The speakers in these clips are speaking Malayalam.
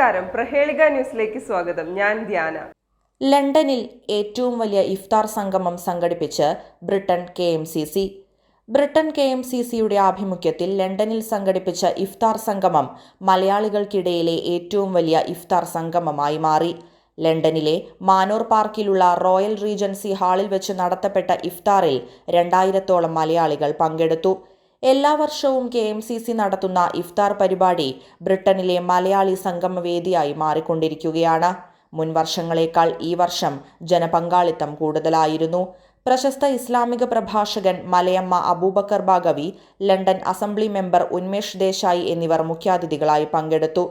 നമസ്കാരം. പ്രഹേളിക ന്യൂസിലേക്ക് സ്വാഗതം. ഞാൻ ധ്യാന. ലണ്ടനിൽ ഏറ്റവും വലിയ ഇഫ്താർ സംഗമം സംഘടിപ്പിച്ച് Britain K M C C. Britain K M C സിയുടെ ആഭിമുഖ്യത്തിൽ ലണ്ടനിൽ സംഘടിപ്പിച്ച ഇഫ്താർ സംഗമം മലയാളികൾക്കിടയിലെ ഏറ്റവും വലിയ ഇഫ്താർ സംഗമമായി മാറി. ലണ്ടനിലെ മാനോർ പാർക്കിലുള്ള റോയൽ റീജൻസി ഹാളിൽ വെച്ച് നടത്തപ്പെട്ട ഇഫ്താറിൽ രണ്ടായിരത്തോളം മലയാളികൾ പങ്കെടുത്തു. എല്ലാ വർഷവും കെ എം സി സി നടത്തുന്ന ഇഫ്താർ പരിപാടി ബ്രിട്ടനിലെ മലയാളി സംഗമവേദിയായി മാറിക്കൊണ്ടിരിക്കുകയാണ്. മുൻ വർഷങ്ങളേക്കാൾ ഈ വർഷം ജനപങ്കാളിത്തം കൂടുതലായിരുന്നു. പ്രശസ്ത ഇസ്ലാമിക പ്രഭാഷകൻ Malayamma Abubakar Baqavi London assembly member Unmesh Desai എന്നിവർ മുഖ്യാതിഥികളായി പങ്കെടുത്തു.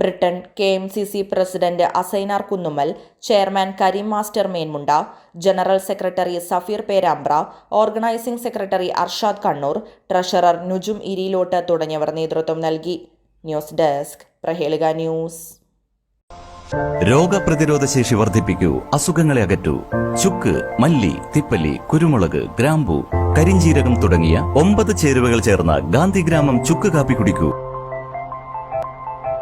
Britain K M C C president Assainar Kunnummal chairman Kareem master Menmunda general secretary Safeer Perambra organising secretary Arshad Kannur treasurer Nujum Iriyilott തുടങ്ങിയവർ നേതൃത്വം നൽകി. News desk Prahelika news. രോഗപ്രതിരോധ ശേഷി വർദ്ധിപ്പിക്കൂ അസുഖങ്ങളെ അകറ്റൂ. ചുക്ക് മല്ലി തിപ്പല്ലി കുരുമുളക് ഗ്രാമ്പു കരിഞ്ചീരകം തുടങ്ങിയ ഒമ്പത് ചേരുവകൾ ചേർന്ന ഗാന്ധിഗ്രാമം ചുക്ക് കാപ്പി കുടിക്കൂ.